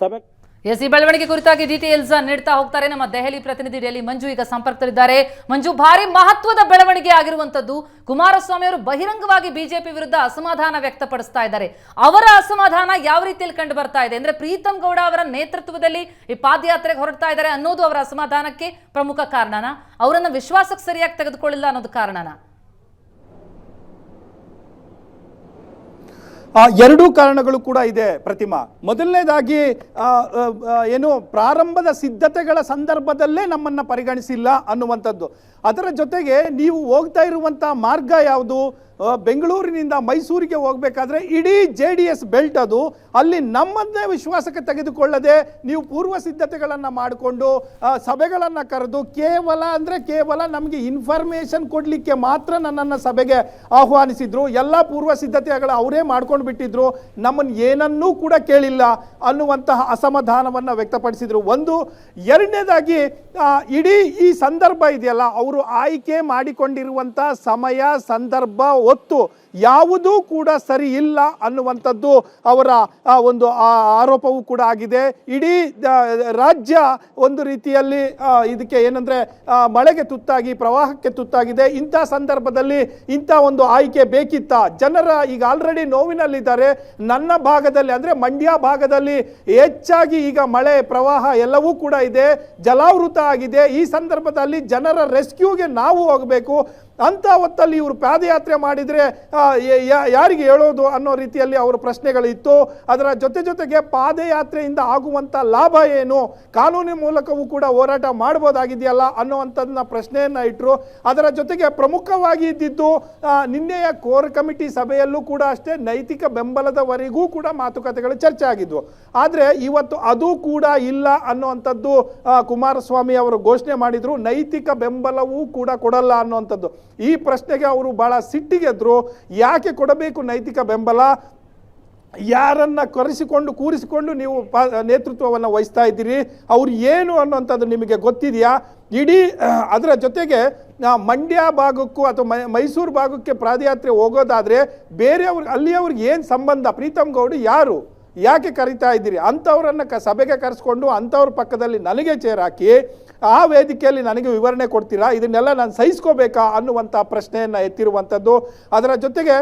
ಸಭೆ? ಎಸ್, ಈ ಬೆಳವಣಿಗೆ ಕುರಿತಾಗಿ ಡೀಟೇಲ್ಸ್ ನೀಡ್ತಾ ಹೋಗ್ತಾರೆ. ನಮ್ಮ ದೆಹಲಿ ಪ್ರತಿನಿಧಿ ಡೆಲ್ಲಿ ಮಂಜು ಈಗ ಸಂಪರ್ಕದಲ್ಲಿದ್ದಾರೆ. ಮಂಜು, ಭಾರಿ ಮಹತ್ವದ ಬೆಳವಣಿಗೆ ಆಗಿರುವಂತದ್ದು ಕುಮಾರಸ್ವಾಮಿ ಅವರು ಬಹಿರಂಗವಾಗಿ ಬಿಜೆಪಿ ವಿರುದ್ಧ ಅಸಮಾಧಾನ ವ್ಯಕ್ತಪಡಿಸ್ತಾ ಇದ್ದಾರೆ. ಅವರ ಅಸಮಾಧಾನ ಯಾವ ರೀತಿಯಲ್ಲಿ ಕಂಡು ಬರ್ತಾ ಇದೆ? ಅಂದ್ರೆ ಪ್ರೀತಮ್ ಗೌಡ ಅವರ ನೇತೃತ್ವದಲ್ಲಿ ಈ ಪಾದಯಾತ್ರೆಗೆ ಹೊರಡ್ತಾ ಇದ್ದಾರೆ ಅನ್ನೋದು ಅವರ ಅಸಮಾಧಾನಕ್ಕೆ ಪ್ರಮುಖ ಕಾರಣನ? ಅವರನ್ನ ವಿಶ್ವಾಸಕ್ಕೆ ಸರಿಯಾಗಿ ತೆಗೆದುಕೊಳ್ಳಿಲ್ಲ ಅನ್ನೋದು ಕಾರಣನ? ಎರಡೂ ಕಾರಣಗಳು ಕೂಡ ಇದೆ ಪ್ರತಿಮಾ. ಮೊದಲನೇದಾಗಿ ಏನು ಪ್ರಾರಂಭದ ಸಿದ್ಧತೆಗಳ ಸಂದರ್ಭದಲ್ಲೇ ನಮ್ಮನ್ನ ಪರಿಗಣಿಸಿಲ್ಲ ಅನ್ನುವಂಥದ್ದು. ಅದರ ಜೊತೆಗೆ ನೀವು ಹೋಗ್ತಾ ಇರುವಂಥ ಮಾರ್ಗ ಯಾವುದು? ಬೆಂಗಳೂರಿನಿಂದ ಮೈಸೂರಿಗೆ ಹೋಗಬೇಕಾದ್ರೆ ಇಡೀ ಜೆ ಡಿ ಎಸ್ ಬೆಲ್ಟ್ ಅದು. ಅಲ್ಲಿ ನಮ್ಮನ್ನೇ ವಿಶ್ವಾಸಕ್ಕೆ ತೆಗೆದುಕೊಳ್ಳದೆ ನೀವು ಪೂರ್ವ ಸಿದ್ಧತೆಗಳನ್ನು ಮಾಡಿಕೊಂಡು ಸಭೆಗಳನ್ನು ಕರೆದು ಕೇವಲ ಅಂದರೆ ಕೇವಲ ನಮಗೆ ಇನ್ಫಾರ್ಮೇಷನ್ ಕೊಡಲಿಕ್ಕೆ ಮಾತ್ರ ನನ್ನನ್ನು ಸಭೆಗೆ ಆಹ್ವಾನಿಸಿದ್ರು. ಎಲ್ಲ ಪೂರ್ವ ಸಿದ್ಧತೆಗಳು ಅವರೇ ಮಾಡ್ಕೊಂಡು ಬಿಟ್ಟಿದ್ರು. ನಮ್ಮನ್ನು ಏನನ್ನೂ ಕೂಡ ಕೇಳಿಲ್ಲ ಅನ್ನುವಂತಹ ಅಸಮಾಧಾನವನ್ನು ವ್ಯಕ್ತಪಡಿಸಿದರು. ಒಂದು, ಎರಡನೇದಾಗಿ ಇಡೀ ಈ ಸಂದರ್ಭ ಇದೆಯಲ್ಲ, ಅವರು ಆಯ್ಕೆ ಮಾಡಿಕೊಂಡಿರುವಂಥ ಸಮಯ, ಸಂದರ್ಭ ಒತ್ತು ಯಾವುದೂ ಕೂಡ ಸರಿ ಇಲ್ಲ ಅನ್ನುವಂಥದ್ದು ಅವರ ಒಂದು ಆರೋಪವೂ ಕೂಡ ಆಗಿದೆ. ಇಡೀ ರಾಜ್ಯ ಒಂದು ರೀತಿಯಲ್ಲಿ ಇದಕ್ಕೆ ಏನಂದ್ರೆ ಮಳೆಗೆ ತುತ್ತಾಗಿ, ಪ್ರವಾಹಕ್ಕೆ ತುತ್ತಾಗಿದೆ. ಇಂಥ ಸಂದರ್ಭದಲ್ಲಿ ಇಂಥ ಒಂದು ಆಯ್ಕೆ ಬೇಕಿತ್ತ? ಜನರ ಈಗ ಆಲ್ರೆಡಿ ನೋವಿನಲ್ಲಿದ್ದಾರೆ. ನನ್ನ ಭಾಗದಲ್ಲಿ ಅಂದ್ರೆ ಮಂಡ್ಯ ಭಾಗದಲ್ಲಿ ಹೆಚ್ಚಾಗಿ ಈಗ ಮಳೆ, ಪ್ರವಾಹ ಎಲ್ಲವೂ ಕೂಡ ಇದೆ. ಜಲಾವೃತ ಆಗಿದೆ. ಈ ಸಂದರ್ಭದಲ್ಲಿ ಜನರ ರೆಸ್ಕ್ಯೂಗೆ ನಾವು ಹೋಗಬೇಕು. ಅಂತ ಹೊತ್ತಲ್ಲಿ ಇವರು ಪಾದಯಾತ್ರೆ ಮಾಡಿದರೆ ಯಾರಿಗೆ ಹೇಳೋದು ಅನ್ನೋ ರೀತಿಯಲ್ಲಿ ಅವರ ಪ್ರಶ್ನೆಗಳಿತ್ತು. ಅದರ ಜೊತೆ ಜೊತೆಗೆ ಪಾದಯಾತ್ರೆಯಿಂದ ಆಗುವಂಥ ಲಾಭ ಏನು? ಕಾನೂನಿನ ಮೂಲಕವೂ ಕೂಡ ಹೋರಾಟ ಮಾಡ್ಬೋದಾಗಿದೆಯಲ್ಲ ಅನ್ನೋವಂಥದ್ದನ್ನ ಪ್ರಶ್ನೆಯನ್ನು ಇಟ್ಟರು ಅದರ ಜೊತೆಗೆ ಪ್ರಮುಖವಾಗಿ ಇದ್ದಿದ್ದು ನಿನ್ನೆಯ ಕೋರ್ ಕಮಿಟಿ ಸಭೆಯಲ್ಲೂ ಕೂಡ ಅಷ್ಟೇ ನೈತಿಕ ಬೆಂಬಲದವರೆಗೂ ಕೂಡ ಮಾತುಕತೆಗಳು ಚರ್ಚೆ ಆಗಿದ್ವು. ಆದರೆ ಇವತ್ತು ಅದು ಕೂಡ ಇಲ್ಲ ಅನ್ನುವಂಥದ್ದು ಕುಮಾರಸ್ವಾಮಿ ಅವರು ಘೋಷಣೆ ಮಾಡಿದ್ರು. ನೈತಿಕ ಬೆಂಬಲವೂ ಕೂಡ ಕೊಡಲ್ಲ ಅನ್ನುವಂಥದ್ದು. ಈ ಪ್ರಶ್ನೆಗೆ ಅವರು ಬಹಳ ಸಿಟ್ಟಿಗೆದ್ರು. ಯಾಕೆ ಕೊಡಬೇಕು ನೈತಿಕ ಬೆಂಬಲ? ಯಾರನ್ನ ಕರೆಸಿಕೊಂಡು, ಕೂರಿಸಿಕೊಂಡು ನೀವು ನೇತೃತ್ವವನ್ನು ವಹಿಸ್ತಾ ಇದ್ದೀರಿ? ಅವ್ರು ಏನು ಅನ್ನೋಂಥದ್ದು ನಿಮಗೆ ಗೊತ್ತಿದೆಯಾ? ಇಡೀ, ಅದರ ಜೊತೆಗೆ ಮಂಡ್ಯ ಭಾಗಕ್ಕೂ ಅಥವಾ ಮೈಸೂರು ಭಾಗಕ್ಕೆ ಪಾದಯಾತ್ರೆ ಹೋಗೋದಾದರೆ ಬೇರೆಯವ್ರಿಗೆ ಅಲ್ಲಿಯವ್ರಿಗೆ ಏನು ಸಂಬಂಧ? ಪ್ರೀತಮ್ ಗೌಡ ಯಾರು? ಯಾಕೆ ಕರಿತಾ ಇದ್ದೀರಿ? ಅಂಥವ್ರನ್ನ ಕ, ಸಭೆಗೆ ಕರೆಸ್ಕೊಂಡು ಅಂಥವ್ರ ಪಕ್ಕದಲ್ಲಿ ನನಗೆ ಚೇರ್ ಹಾಕಿ, ಆ ವೇದಿಕೆಯಲ್ಲಿ ನನಗೆ ವಿವರಣೆ ಕೊಡ್ತೀರಾ? ಇದನ್ನೆಲ್ಲ ನಾನು ಸಹಿಸ್ಕೋಬೇಕಾ ಅನ್ನುವಂಥ ಪ್ರಶ್ನೆಯನ್ನು ಎತ್ತಿರುವಂಥದ್ದು. ಅದರ ಜೊತೆಗೆ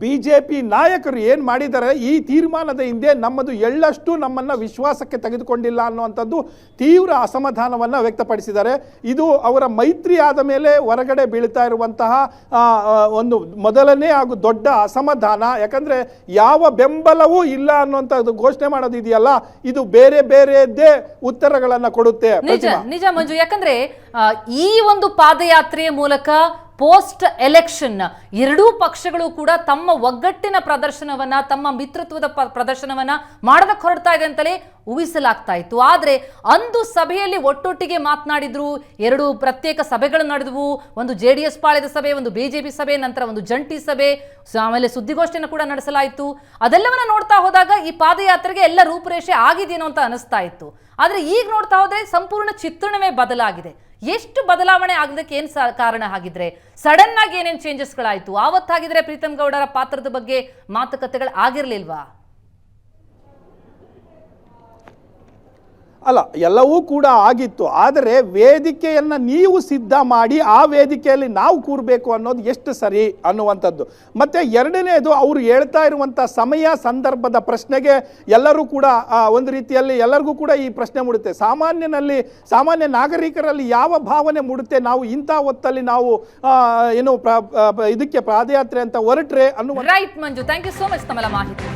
ಬಿ ಜೆ ಪಿ ನಾಯಕರು ಏನು ಮಾಡಿದ್ದಾರೆ? ಈ ತೀರ್ಮಾನದ ಹಿಂದೆ ನಮ್ಮದು ಎಳ್ಳಷ್ಟು ನಮ್ಮನ್ನು ವಿಶ್ವಾಸಕ್ಕೆ ತೆಗೆದುಕೊಂಡಿಲ್ಲ ಅನ್ನುವಂಥದ್ದು ತೀವ್ರ ಅಸಮಾಧಾನವನ್ನು ವ್ಯಕ್ತಪಡಿಸಿದ್ದಾರೆ. ಇದು ಅವರ ಮೈತ್ರಿ ಆದ ಮೇಲೆ ಹೊರಗಡೆ ಬೀಳ್ತಾ ಇರುವಂತಹ ಒಂದು ಮೊದಲನೇ ಹಾಗೂ ದೊಡ್ಡ ಅಸಮಾಧಾನ. ಯಾಕಂದರೆ ಯಾವ ಬೆಂಬಲವೂ ಇಲ್ಲ ಅನ್ನುವಂಥದ್ದು ಘೋಷಣೆ ಮಾಡೋದಿದೆಯಲ್ಲ ಇದು ಬೇರೆ ಬೇರೆದ್ದೇ ಉತ್ತರಗಳನ್ನು ಕೊಡುತ್ತೆ ನಿಜ. ನಿಜ ಮಂಜು. ಯಾಕಂದ್ರೆ ಈ ಒಂದು ಪಾದಯಾತ್ರೆಯ ಮೂಲಕ ಪೋಸ್ಟ್ ಎಲೆಕ್ಷನ್. ಎರಡೂ ಪಕ್ಷಗಳು ಕೂಡ ತಮ್ಮ ಒಗ್ಗಟ್ಟಿನ ಪ್ರದರ್ಶನವನ್ನ, ತಮ್ಮ ಮಿತ್ರತ್ವದ ಪ್ರದರ್ಶನವನ್ನ ಮಾಡೋದಕ್ಕೆ ಹೊರಡ್ತಾ ಇದೆ ಅಂತಲೇ ಊಹಿಸಲಾಗ್ತಾ ಇತ್ತು. ಆದರೆ ಅಂದು ಸಭೆಯಲ್ಲಿ ಒಟ್ಟೊಟ್ಟಿಗೆ ಮಾತನಾಡಿದ್ರು, ಎರಡು ಪ್ರತ್ಯೇಕ ಸಭೆಗಳು ನಡೆದವು. ಒಂದು ಜೆ ಡಿ ಎಸ್ ಪಾಳ್ಯದ ಸಭೆ, ಒಂದು ಬಿಜೆಪಿ ಸಭೆ, ನಂತರ ಒಂದು ಜಂಟಿ ಸಭೆ ಆಮೇಲೆ ಸುದ್ದಿಗೋಷ್ಠಿಯನ್ನು ಕೂಡ ನಡೆಸಲಾಯಿತು. ಅದೆಲ್ಲವನ್ನ ನೋಡ್ತಾ ಹೋದಾಗ ಈ ಪಾದಯಾತ್ರೆಗೆ ಎಲ್ಲ ರೂಪುರೇಷೆ ಆಗಿದೇನೋ ಅಂತ ಅನಿಸ್ತಾ ಇತ್ತು. ಆದರೆ ಈಗ ನೋಡ್ತಾ ಹೋದ್ರೆ ಸಂಪೂರ್ಣ ಚಿತ್ರಣವೇ ಬದಲಾಗಿದೆ. ಎಷ್ಟು ಬದಲಾವಣೆ ಆಗದಕ್ಕೆ ಏನು ಸ- ಕಾರಣ ಆಗಿದ್ರೆ? ಸಡನ್ ಆಗಿ ಚೇಂಜಸ್ಗಳಾಯಿತು ಚೇಂಜಸ್ಗಳಾಯ್ತು ಆವತ್ತಾಗಿದ್ರೆ ಪ್ರೀತಮ್ ಗೌಡರ ಪಾತ್ರದ ಬಗ್ಗೆ ಮಾತುಕತೆಗಳು ಆಗಿರ್ಲಿಲ್ವಾ? ಅಲ್ಲ, ಎಲ್ಲವೂ ಕೂಡ ಆಗಿತ್ತು. ಆದರೆ ವೇದಿಕೆಯನ್ನು ನೀವು ಸಿದ್ಧ ಮಾಡಿ ಆ ವೇದಿಕೆಯಲ್ಲಿ ನಾವು ಕೂರಬೇಕು ಅನ್ನೋದು ಎಷ್ಟು ಸರಿ ಅನ್ನುವಂಥದ್ದು. ಮತ್ತು ಎರಡನೇದು ಅವರು ಹೇಳ್ತಾ ಇರುವಂಥ ಸಮಯ, ಸಂದರ್ಭದ ಪ್ರಶ್ನೆಗೆ ಎಲ್ಲರೂ ಕೂಡ ಒಂದು ರೀತಿಯಲ್ಲಿ ಎಲ್ಲರಿಗೂ ಕೂಡ ಈ ಪ್ರಶ್ನೆ ಮೂಡುತ್ತೆ. ಸಾಮಾನ್ಯನಲ್ಲಿ, ಸಾಮಾನ್ಯ ನಾಗರಿಕರಲ್ಲಿ ಯಾವ ಭಾವನೆ ಮೂಡುತ್ತೆ? ನಾವು ಇಂಥ ಹೊತ್ತಲ್ಲಿ ನಾವು ಏನು ಇದಕ್ಕೆ ಪಾದಯಾತ್ರೆ ಅಂತ ಹೊರಟ್ರೆ ಅನ್ನುವ right Manju. Thank you so much ತಮ್ಮೆಲ್ಲ ಮಾಹಿತಿ.